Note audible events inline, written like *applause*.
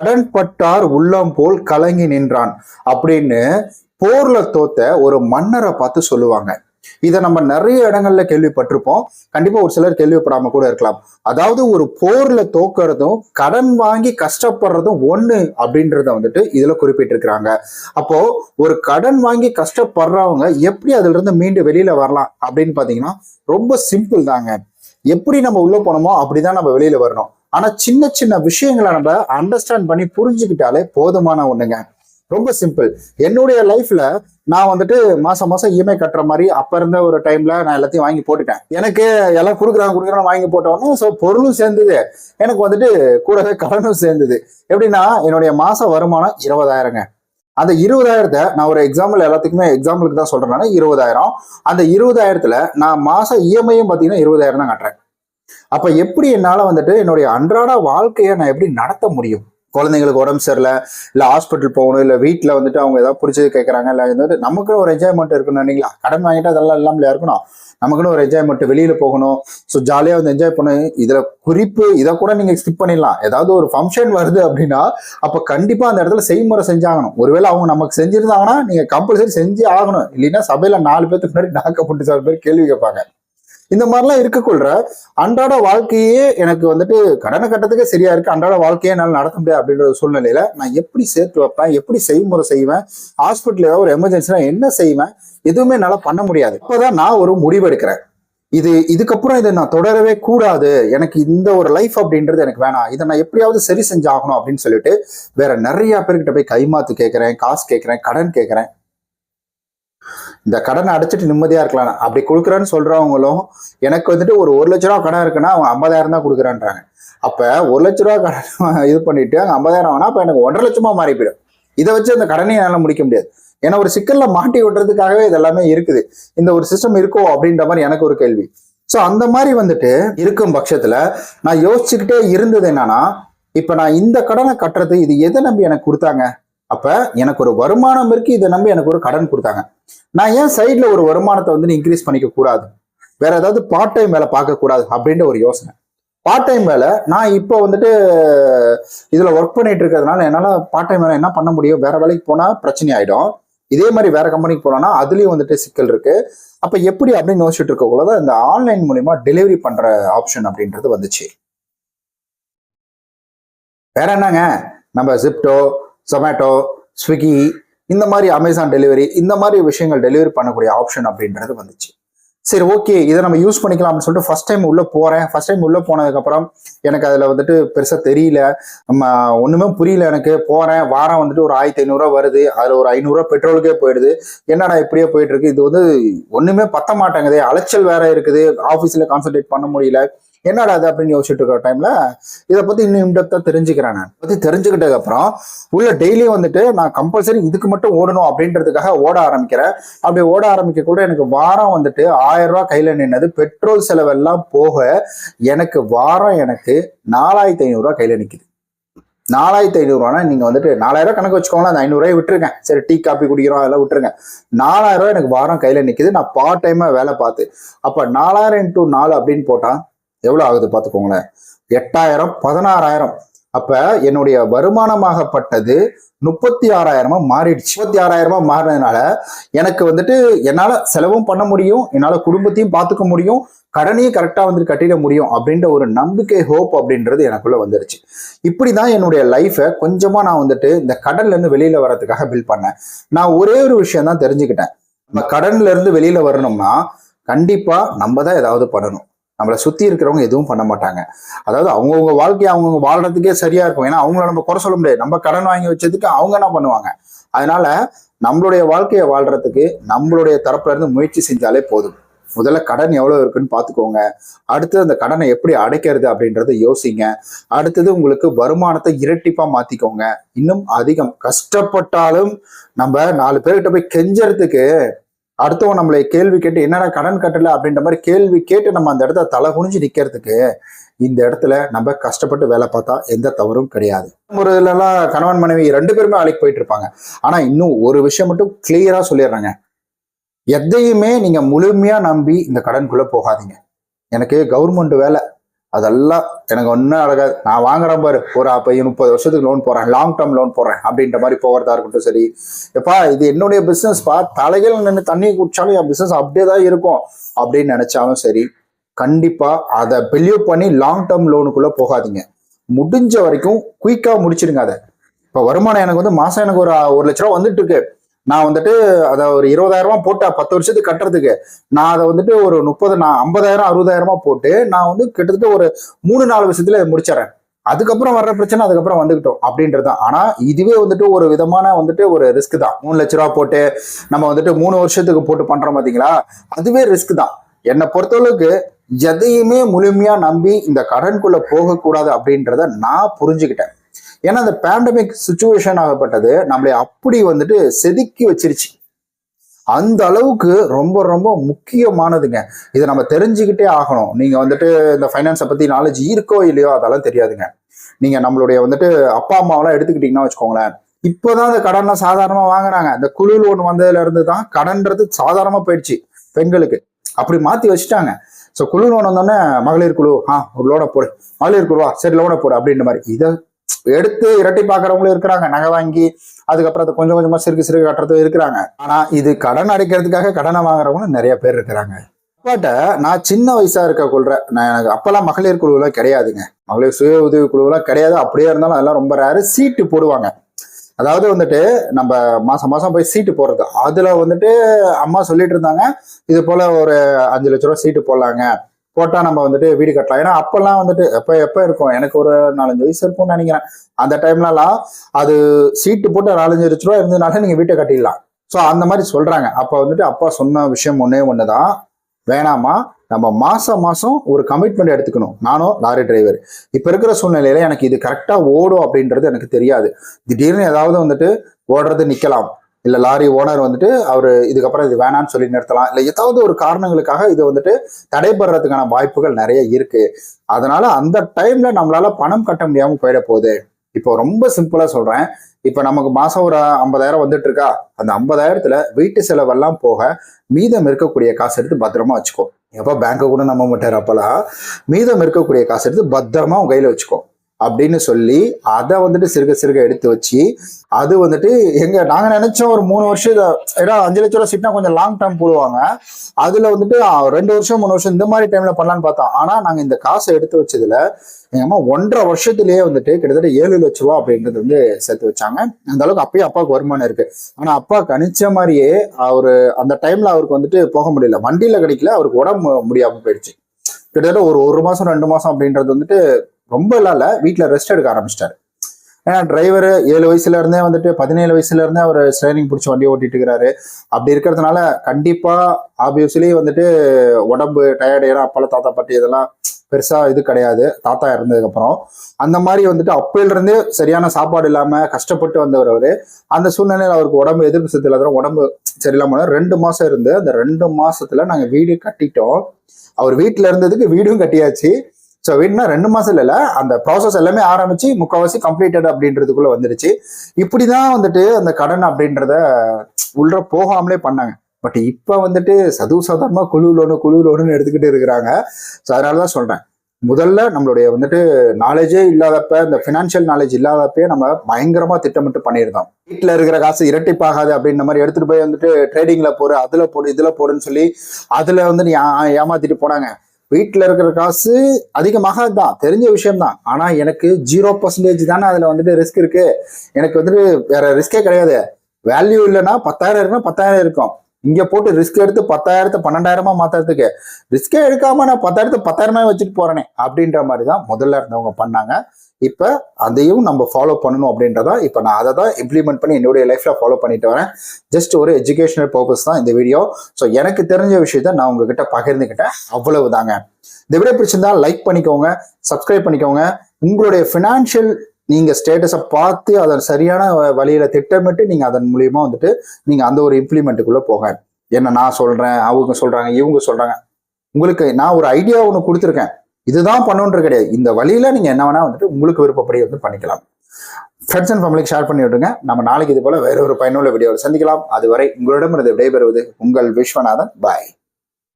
கடன் பட்டார் உள்ளம் போல் கலங்கி நின்றான் அப்படின்னு போர்ல தோத்த ஒரு மன்னரை பார்த்து சொல்லுவாங்க. இதை நம்ம நிறைய இடங்கள்ல கேள்விப்பட்டிருப்போம். கண்டிப்பா ஒரு சிலர் கேள்விப்படாம கூட இருக்கலாம். அதாவது ஒரு போர்ல தோக்குறதும் கடன் வாங்கி கஷ்டப்படுறதும் ஒண்ணு அப்படின்றத வந்துட்டு இதுல குறிப்பிட்டிருக்கிறாங்க. அப்போ ஒரு கடன் வாங்கி கஷ்டப்படுறவங்க எப்படி அதுல இருந்து மீண்டு வெளியில வரலாம் அப்படின்னு பாத்தீங்கன்னா ரொம்ப சிம்பிள் தாங்க. எப்படி நம்ம உள்ள போனோமோ அப்படிதான் நம்ம வெளியில வரணும். ஆனா சின்ன சின்ன விஷயங்களை நம்ம அண்டர்ஸ்டாண்ட் பண்ணி புரிஞ்சுக்கிட்டாலே போதுமான ஒண்ணுங்க. ரொம்ப சிம்பிள் என்னுடைய லைஃப்ல நான் வந்துட்டு மாசம் மாசம் இஎம்ஐ கட்டுற மாதிரி அப்ப இருந்த ஒரு டைம்ல நான் எல்லாத்தையும் வாங்கி போட்டுட்டேன். எனக்கு எல்லாம் கொடுக்குறாங்க கொடுக்குறாங்க வாங்கி போட்டோன்னே ஸோ பொருளும் சேர்ந்தது. எனக்கு வந்துட்டு கூடவே கடனும் சேர்ந்தது. எப்படின்னா என்னுடைய மாச வருமானம் இருபதாயிரங்க. அந்த இருபதாயிரத்தை நான் ஒரு எக்ஸாம்பிள் எல்லாத்துக்குமே எக்ஸாம்பிளுக்கு தான் சொல்றேன்னா இருபதாயிரம். அந்த இருபதாயிரத்துல நான் மாசம் இஎம்ஐயும் பார்த்தீங்கன்னா இருபதாயிரம் தான் கட்டுறேன். அப்ப எப்படி என்னால வந்துட்டு என்னுடைய அன்றாட வாழ்க்கையை நான் எப்படி நடத்த முடியும்? குழந்தைங்களுக்கு உடம்பு சரியில்லை இல்லை ஹாஸ்பிட்டல் போகணும் இல்லை வீட்டில் வந்துட்டு அவங்க ஏதாவது பிடிச்சது கேட்குறாங்க இல்லை வந்து நமக்குன்னு ஒரு என்ஜாய்மெண்ட் இருக்கணும் இல்லைங்களா? கடன் வாங்கிட்டு அதெல்லாம் இல்லாமல் இருக்கணும். நமக்குன்னு ஒரு என்ஜாய்மெண்ட் வெளியில போகணும். ஸோ ஜாலியாக வந்து என்ஜாய் பண்ண இதுல குறிப்பு இதை கூட நீங்க ஸ்கிப் பண்ணிடலாம். ஏதாவது ஒரு ஃபங்க்ஷன் வருது அப்படின்னா அப்ப கண்டிப்பா அந்த இடத்துல செய்முறை செஞ்சாகணும். ஒருவேளை அவங்க நமக்கு செஞ்சிருந்தாங்கன்னா நீங்க கம்பல்சரி செஞ்சு ஆகணும். இல்லைன்னா சபையில நாலு பேருக்கு முன்னாடி நாக்கப்பட்டு சார் பேர் கேள்வி கேட்பாங்க. இந்த மாதிரிலாம் இருக்கக்குள்ள அன்றாட வாழ்க்கையே எனக்கு வந்துட்டு கடனை கட்டத்துக்கே சரியா இருக்கு. அன்றாட வாழ்க்கையே என்னால் நடத்த முடியாது அப்படின்ற சூழ்நிலையில நான் எப்படி சேர்த்து வைப்பேன்? எப்படி செய்முறை செய்வேன்? ஹாஸ்பிட்டல் ஏதாவது ஒரு எமர்ஜென்சினா என்ன செய்வேன்? எதுவுமே என்னால் பண்ண முடியாது. இப்போதான் நான் ஒரு முடிவெடுக்கிறேன் இது இதுக்கப்புறம் இதை நான் தொடரவே கூடாது. எனக்கு இந்த ஒரு லைஃப் அப்படின்றது எனக்கு வேணாம். இதை நான் எப்படியாவது சரி செஞ்சாகணும் அப்படின்னு சொல்லிட்டு வேற நிறைய பேர்கிட்ட போய் கைமாத்து கேட்கறேன் காசு கேட்கறேன் கடன் கேட்கறேன் இந்த கடனை அடைச்சிட்டு நிம்மதியா இருக்கலாம். அப்படி கொடுக்குறேன்னு சொல்றவங்களும் எனக்கு வந்துட்டு ஒரு ஒரு லட்ச ரூபா கடன் இருக்குன்னா அவங்க ஐம்பதாயிரம் தான் கொடுக்குறான்றாங்க. அப்ப ஒரு லட்ச ரூபா கடன் *laughs* இது பண்ணிட்டு அங்கே ஐம்பதாயிரம் ஆனால் அப்ப எனக்கு ஒன்றரை லட்சமா மாறி போயிடும் இதை வச்சு அந்த கடனையும் என்னால முடிக்க முடியாது. ஏன்னா ஒரு சிக்கல்ல மாட்டி விட்டுறதுக்காகவே இது எல்லாமே இருக்குது. இந்த ஒரு சிஸ்டம் இருக்கோ அப்படின்ற மாதிரி எனக்கு ஒரு கேள்வி. ஸோ அந்த மாதிரி வந்துட்டு இருக்கும் பட்சத்துல நான் யோசிச்சுக்கிட்டே இருந்தது என்னன்னா இப்ப நான் இந்த கடனை கட்டுறது இது எதை நம்பி எனக்கு கொடுத்தாங்க? அப்ப எனக்கு ஒரு வருமானம் இருக்கு இதை நம்பி எனக்கு ஒரு கடன் கொடுத்தாங்க. நான் ஏன் சைட்ல ஒரு வருமானத்தை வந்து இன்க்ரீஸ் பண்ணிக்க கூடாது? வேற ஏதாவது பார்ட் டைம் வேலை பார்க்க கூடாது அப்படின்ற ஒரு யோசனை. பார்ட் டைம் வேலை நான் இப்போ வந்துட்டு இதுல ஒர்க் பண்ணிட்டு இருக்கிறதுனால என்னால பார்ட் டைம் வேலை என்ன பண்ண முடியும்? வேற வேலைக்கு போனா பிரச்சனை ஆயிடும். இதே மாதிரி வேற கம்பெனிக்கு போனோம்னா அதுலயும் வந்துட்டு சிக்கல் இருக்கு. அப்ப எப்படி அப்படின்னு யோசிச்சுட்டு இருக்கக்குள்ளதான் இந்த ஆன்லைன் மூலியமா டெலிவரி பண்ற ஆப்ஷன் அப்படின்றது வந்துச்சு. வேற என்னங்க? நம்ம ஜிப்டோ ஜொமேட்டோ ஸ்விக்கி இந்த மாதிரி அமேசான் டெலிவரி இந்த மாதிரி விஷயங்கள் டெலிவரி பண்ணக்கூடிய ஆப்ஷன் அப்படின்றது வந்துச்சு. சரி ஓகே இதை நம்ம யூஸ் பண்ணிக்கலாம்னு சொல்லிட்டு ஃபர்ஸ்ட் டைம் உள்ளே போகிறேன் ஃபர்ஸ்ட் டைம் உள்ளே போனதுக்கப்புறம் எனக்கு அதில் வந்துட்டு பெருசாக தெரியல. நம்ம ஒன்றுமே புரியல எனக்கு. போகிறேன் வாரம் வந்துட்டு ஒரு ஆயிரத்தி ஐநூறுரூவா வருது. அதில் ஒரு ஐநூறுரூவா பெட்ரோலுக்கே போயிடுது. என்னடா இப்படியே போயிட்டு இருக்கு? இது வந்து ஒன்றுமே பத்த மாட்டேங்குது. அலைச்சல் வேற இருக்குது. ஆஃபீஸில் கான்சென்ட்ரேட் பண்ண முடியல. என்னடா அது அப்படின்னு யோசிச்சுட்டு இருக்கிற டைம்ல இதை பத்தி இன்னும் இன்டெப்தா தெரிஞ்சுக்கிறேன் நான். பத்தி தெரிஞ்சுக்கிட்டதுக்கு அப்புறம் உள்ள டெய்லியும் வந்துட்டு நான் கம்பல்சரி இதுக்கு மட்டும் ஓடணும் அப்படின்றதுக்காக ஓட ஆரம்பிக்கிறேன். அப்படி ஓட ஆரம்பிக்க கூட எனக்கு வாரம் வந்துட்டு ஆயிரம் ரூபாய் கையில நின்னது பெட்ரோல் செலவெல்லாம் போக எனக்கு வாரம் எனக்கு நாலாயிரத்தி ஐநூறுரூவா கையில நிக்குது. நாலாயிரத்தி ஐநூறுவானா நீங்க வந்துட்டு நாலாயிரம் கணக்கு வச்சுக்கோங்களேன் அந்த ஐநூறுரூவாய் விட்டுருங்க. சரி டீ காப்பி குடிக்கிறோம் அதெல்லாம் விட்டுருங்க. நாலாயிரம் ரூபாய் எனக்கு வாரம் கையில நிக்குது நான் பார்ட் டைமா வேலை பார்த்து. அப்ப நாலாயிரம் இன்டூ நாலு அப்படின்னு போட்டா எவ்வளோ ஆகுது பார்த்துக்கோங்களேன். எட்டாயிரம் பதினாறாயிரம். அப்ப என்னுடைய வருமானமாகப்பட்டது முப்பத்தி ஆறாயிரமா மாறிடுச்சு. முப்பத்தி ஆறாயிரமா மாறினதுனால எனக்கு வந்துட்டு என்னால செலவும் பண்ண முடியும் என்னால குடும்பத்தையும் பார்த்துக்க முடியும் கடனையும் கரெக்டா வந்துட்டு கட்டிட முடியும் அப்படின்ற ஒரு நம்பிக்கை ஹோப் அப்படின்றது எனக்குள்ள வந்துருச்சு. இப்படிதான் என்னுடைய லைஃபை கொஞ்சமா நான் வந்துட்டு இந்த கடன்ல இருந்து வெளியில வர்றதுக்காக பில் பண்ணேன். நான் ஒரே ஒரு விஷயம் தான் தெரிஞ்சுக்கிட்டேன். நம்ம கடன்ல இருந்து வெளியில வரணும்னா கண்டிப்பா நம்ம தான் ஏதாவது பண்ணணும். நம்மளை சுத்தி இருக்கிறவங்க எதுவும் பண்ண மாட்டாங்க. அதாவது அவங்கவுங்க வாழ்க்கையை அவங்கவுங்க வாழ்றதுக்கே சரியா இருக்கும். ஏன்னா அவங்கள நம்ம குறை சொல்ல முடியாது. நம்ம கடன் வாங்கி வச்சதுக்கு அவங்க என்ன பண்ணுவாங்க? அதனால நம்மளுடைய வாழ்க்கையை வாழ்றதுக்கு நம்மளுடைய தரப்புல இருந்து முயற்சி செஞ்சாலே போதும். முதல்ல கடன் எவ்வளவு இருக்குன்னு பாத்துக்கோங்க அடுத்தது அந்த கடனை எப்படி அடைக்கிறது அப்படின்றத யோசிங்க. அடுத்தது உங்களுக்கு வருமானத்தை இரட்டிப்பா மாத்திக்கோங்க. இன்னும் அதிகம். கஷ்டப்பட்டாலும் நம்ம நாலு பேர்கிட்ட போய் கெஞ்சறதுக்கு அடுத்தவன் நம்மளை கேள்வி கேட்டு என்னடா கடன் கட்டலை? அப்படின்ற மாதிரி கேள்வி கேட்டு நம்ம அந்த இடத்த தலை குனிஞ்சு நிற்கிறதுக்கு இந்த இடத்துல நம்ம கஷ்டப்பட்டு வேலை பார்த்தா எந்த தவறும் கிடையாது. ஒரு இதுலலாம் கணவன் மனைவி ரெண்டு பேருமே வேலைக்கு போயிட்டு இருப்பாங்க. ஆனால் இன்னும் ஒரு விஷயம் மட்டும் கிளியராக சொல்லிடுறாங்க. எதையுமே நீங்கள் முழுமையாக நம்பி இந்த கடனுக்குள்ளே போகாதீங்க. எனக்கு கவர்மெண்ட் வேலை. அதெல்லாம் எனக்கு ஒன்றும் அழகாது நான் வாங்குறேன் பாரு. ஒரு அப்போ முப்பது வருஷத்துக்கு லோன் போடுறேன். லாங் டேர்ம் லோன் போடுறேன். அப்படின்ற மாதிரி போகிறதா இருக்கட்டும் சரி. எப்பா இது என்னுடைய பிஸ்னஸ்ப்பா தலைகள் நின்று தண்ணி குடிச்சாலும் என் பிஸ்னஸ் அப்படியே தான் இருக்கும். அப்படின்னு நினச்சாலும் சரி கண்டிப்பாக அதை பிலீவ் பண்ணி லாங் டேர்ம் லோனுக்குள்ளே போகாதீங்க. முடிஞ்ச வரைக்கும் குயிக்காக முடிச்சிடுங்க அதை. இப்போ வருமானம் எனக்கு வந்து மாதம் எனக்கு ஒரு ஒரு லட்ச ரூபா வந்துட்டு இருக்கு. நான் வந்துட்டு அதை ஒரு இருபதாயிரம் போட்டேன் பத்து வருஷத்துக்கு கட்டுறதுக்கு நான் அதை வந்துட்டு ஒரு முப்பது நான் ஐம்பதாயிரம் அறுபதாயிரமா போட்டு நான் வந்து கிட்டத்தட்ட ஒரு மூணு நாலு வருஷத்துல முடிச்சிடறேன். அதுக்கப்புறம் வர்ற பிரச்சனை அதுக்கப்புறம் வந்துகிட்டோம் அப்படின்றது தான். ஆனா இதுவே வந்துட்டு ஒரு விதமான வந்துட்டு ஒரு ரிஸ்க் தான். மூணு லட்ச ரூபா போட்டு நம்ம வந்துட்டு மூணு வருஷத்துக்கு போட்டு பண்றோம் பாத்தீங்களா? அதுவே ரிஸ்க் தான். என்னை பொறுத்தளவுக்கு எதையுமே முழுமையா நம்பி இந்த கடனுக்குள்ள போகக்கூடாது அப்படின்றத நான் புரிஞ்சுக்கிட்டேன். ஏன்னா அந்த பேண்டமிக் சுச்சுவேஷன் ஆகப்பட்டது நம்மளை அப்படி வந்துட்டு செதுக்கி வச்சிருச்சு. அந்த அளவுக்கு ரொம்ப ரொம்ப முக்கியமானதுங்க. இதை நம்ம தெரிஞ்சுக்கிட்டே ஆகணும். நீங்க வந்துட்டு இந்த ஃபைனான்ஸை பத்தி நாலேஜ் இருக்கோ இல்லையோ அதெல்லாம் தெரியாதுங்க. நீங்க நம்மளுடைய வந்துட்டு அப்பா அம்மாவெல்லாம் எடுத்துக்கிட்டீங்கன்னா வச்சுக்கோங்களேன் இப்போதான் அந்த கடன்லாம் சாதாரணமாக வாங்குறாங்க இந்த குழு லோன் வந்ததுல இருந்து தான் கடன்றது சாதாரணமாக போயிடுச்சு பெண்களுக்கு. அப்படி மாற்றி வச்சுட்டாங்க. ஸோ குழு லோன் வந்தோடனே மகளிர் குழு ஆ ஒரு லோனை போடு. மகளிர் குழுவா? சரி லோனை போடு அப்படின்ற மாதிரி. இதை எடுத்து இரட்டி பார்க்குறவங்களும் இருக்கிறாங்க. நகை வாங்கி அதுக்கப்புறம் அதை கொஞ்சம் கொஞ்சமா சிறுக்கு சிறுக்கு கட்டுறதும் இருக்கிறாங்க. ஆனா இது கடன் அடைக்கிறதுக்காக கடனை வாங்குறவங்களும் நிறைய பேர் இருக்கிறாங்க. அப்பாட்ட நான் சின்ன வயசா இருக்க கொள்ற நான் எனக்கு அப்பெல்லாம் மகளிர் குழுவெல்லாம் கிடையாதுங்க. மகளிர் சுய உதவி குழுவெல்லாம் கிடையாது. அப்படியே இருந்தாலும் அதெல்லாம் ரொம்ப ரேரு சீட்டு போடுவாங்க. அதாவது வந்துட்டு நம்ம மாசம் மாசம் போய் சீட்டு போடுறது. அதுல வந்துட்டு அம்மா சொல்லிட்டு இருந்தாங்க இது போல ஒரு அஞ்சு லட்ச ரூபா சீட்டு போடலாங்க. போட்டா நம்ம வந்துட்டு வீடு கட்டலாம். ஏன்னா அப்பெல்லாம் வந்துட்டு எப்ப எப்ப இருக்கும்? எனக்கு ஒரு நாலஞ்சு வயசு இருக்கும்னு நினைக்கிறேன். அந்த டைம்லலாம் அது சீட்டு போட்டு நாலஞ்சு லட்ச ரூபா இருந்ததுனால நீங்க வீட்டை கட்டிடலாம். ஸோ அந்த மாதிரி சொல்றாங்க. அப்ப வந்துட்டு அப்பா சொன்ன விஷயம் ஒன்றே ஒன்று தான் வேணாமா? நம்ம மாசம் மாசம் ஒரு கமிட்மெண்ட் எடுத்துக்கணும். நானும் லாரி டிரைவர் இப்ப இருக்கிற சூழ்நிலையில எனக்கு இது கரெக்டா ஓடும் அப்படின்றது எனக்கு தெரியாது. திடீர்னு ஏதாவது வந்துட்டு ஓடுறது நிக்கலாம். இல்ல லாரி ஓனர் வந்துட்டு அவர் இதுக்கப்புறம் இது வேணாம்னு சொல்லி நிறுத்தலாம். இல்ல ஏதாவது ஒரு காரணங்களுக்காக இது வந்துட்டு தடைபடுறதுக்கான வாய்ப்புகள் நிறைய இருக்கு. அதனால அந்த டைம்ல நம்மளால பணம் கட்ட முடியாம போயிட போகுது. இப்போ ரொம்ப சிம்பிளா சொல்றேன். இப்போ நமக்கு மாசம் ஒரு ஐம்பதாயிரம் வந்துட்டு இருக்கா அந்த ஐம்பதாயிரத்துல வீட்டு செலவெல்லாம் போக மீதம் இருக்கக்கூடிய காசு எடுத்து பத்திரமா வச்சுக்கோ. எப்போ பேங்க்கை கூட நம்ப மாட்டார் அப்பெல்லாம் மீதம் இருக்கக்கூடிய காசு எடுத்து பத்திரமா உன் கையில வச்சுக்கோ. அப்படின்னு சொல்லி அதை வந்துட்டு சிறுக சிறுக எடுத்து வச்சு அது வந்துட்டு எங்க நாங்க நினைச்சோம் ஒரு மூணு வருஷம் இதை ஏன்னா அஞ்சு லட்ச ரூபா சீட்னா கொஞ்சம் லாங் டேர்ம் போடுவாங்க. அதுல வந்துட்டு ரெண்டு வருஷம் மூணு வருஷம் இந்த மாதிரி டைம்ல பண்ணலான்னு பார்த்தோம். ஆனா நாங்க இந்த காசை எடுத்து வச்சதுல எங்க அம்மா ஒன்றரை வருஷத்துலயே வந்துட்டு கிட்டத்தட்ட ஏழு லட்ச ரூபா அப்படின்றது வந்து சேர்த்து வச்சாங்க. அந்த அளவுக்கு அப்பயும் அப்பாவுக்கு வருமானம் இருக்கு. ஆனா அப்பா கணிச்ச மாதிரியே அவரு அந்த டைம்ல அவருக்கு வந்துட்டு போக முடியல. வண்டியில கிடைக்கல அவருக்கு உடம்பு முடியாம போயிடுச்சு. கிட்டத்தட்ட ஒரு ஒரு மாசம் ரெண்டு மாசம் அப்படின்றது வந்துட்டு ரொம்ப எல்லாம் வீட்டில் ரெஸ்ட் எடுக்க ஆரம்பிச்சிட்டாரு. ஏன்னா டிரைவர் ஏழு வயசுல இருந்தே வந்துட்டு பதினேழு வயசுல இருந்தே அவர் ஸ்ட்ரைனிங் பிடிச்சி வண்டி ஓட்டிட்டு இருக்கிறாரு அப்படி இருக்கிறதுனால கண்டிப்பா ஆப்வியஸ்லி வந்துட்டு உடம்பு டயர்டு ஏன்னா அப்பெல்லாம் தாத்தா பாட்டி இதெல்லாம் பெருசா இது கிடையாது. தாத்தா இறந்ததுக்கு அப்புறம் அந்த மாதிரி வந்துட்டு அப்பையில இருந்தே சரியான சாப்பாடு இல்லாம கஷ்டப்பட்டு வந்தவர் அவரு. அந்த சூழ்நிலையில அவருக்கு உடம்பு எதிர்ப்பு சத்து இல்லாத உடம்பு சரியில்லாம ரெண்டு மாசம் இருந்து அந்த ரெண்டு மாசத்துல நாங்க வீடு கட்டிட்டோம். அவர் வீட்டுல இருந்ததுக்கு வீடும் கட்டியாச்சு. ஸோ வீடுனா ரெண்டு மாசம் இல்லை அந்த ப்ராசஸ் எல்லாமே ஆரம்பிச்சு முக்கால்வாசி கம்ப்ளீட்டட் அப்படின்றதுக்குள்ள வந்துடுச்சு இப்படிதான் வந்துட்டு அந்த கடன் அப்படின்றத உள்ள போகாமலே பண்ணாங்க. பட் இப்போ வந்துட்டு சதுவு சாதாரணமா குழு லோனு குழு லோனுன்னு எடுத்துக்கிட்டு இருக்கிறாங்க. ஸோ அதனாலதான் சொல்றேன். முதல்ல நம்மளுடைய வந்துட்டு நாலேஜே இல்லாதப்ப இந்த ஃபினான்ஷியல் நாலேஜ் இல்லாதப்பே நம்ம பயங்கரமா திட்டமிட்டு பண்ணியிருந்தோம். வீட்டில் இருக்கிற காசு இரட்டிப்பாகாது அப்படின்ற மாதிரி எடுத்துட்டு போய் வந்துட்டு ட்ரேடிங்ல போடு அதுல போடு இதுல போடுன்னு சொல்லி அதுல வந்து ஏமாத்திட்டு போனாங்க. வீட்டில் இருக்கிற காசு அதிகமாக தான். தெரிஞ்ச விஷயம் தான் எனக்கு ஜீரோ பர்சன்டேஜ் தானே அதில் வந்துட்டு ரிஸ்க் இருக்கு. எனக்கு வந்துட்டு வேற ரிஸ்கே கிடையாது. வேல்யூ இல்லைன்னா பத்தாயிரம் இருக்குன்னா பத்தாயிரம் இருக்கும். இங்க போட்டு ரிஸ்க் எடுத்து பத்தாயிரத்து பன்னெண்டாயிரமா மாற்றுறதுக்கு ரிஸ்கே எடுக்காம நான் பத்தாயிரத்து பத்தாயிரமா வச்சுட்டு போறேனே அப்படின்ற மாதிரி தான் முதல்ல இருந்தவங்க பண்ணாங்க. இப்போ அதையும் நம்ம ஃபாலோ பண்ணணும் அப்படின்றதா இப்போ நான் அதை தான் இம்ப்ளிமெண்ட் பண்ணி என்னுடைய லைஃப்ல ஃபாலோ பண்ணிட்டு வரேன். ஜஸ்ட் ஒரு எஜுகேஷனல் பர்பஸ் தான் இந்த வீடியோ ஸோ எனக்கு தெரிஞ்ச விஷயத்த நான் உங்ககிட்ட பகிர்ந்துக்கிட்டேன். அவ்வளவுதாங்க. இந்த வீடியோ பிடிச்சிருந்தா லைக் பண்ணிக்கோங்க சப்ஸ்கிரைப் பண்ணிக்கோங்க. உங்களுடைய ஃபினான்ஷியல் நீங்க ஸ்டேட்டஸை பார்த்து அதன் சரியான வ- வழியில திட்டமிட்டு நீங்க அதன் மூலியமா வந்துட்டு நீங்க அந்த ஒரு இம்ப்ளிமெண்ட்டுக்குள்ள போக என்ன நான் சொல்றேன் அவங்க சொல்றாங்க இவங்க சொல்றாங்க. உங்களுக்கு நான் ஒரு ஐடியா ஒன்று கொடுத்துருக்கேன். இதுதான் பண்ணணுன்றது கிடையாது. இந்த வழியில நீங்க என்ன வேணா வந்துட்டு உங்களுக்கு விருப்பப்படி வந்து பண்ணிக்கலாம். ஃப்ரெண்ட்ஸ் அண்ட் ஃபேமிலிக்கு ஷேர் பண்ணி விடுங்க. நம்ம நாளைக்கு இது போல வேற ஒரு பயனுள்ள வீடியோவில் சந்திக்கலாம். அதுவரை உங்களிடமிருந்து விடைபெறுவது உங்கள் விஸ்வநாதன். பாய்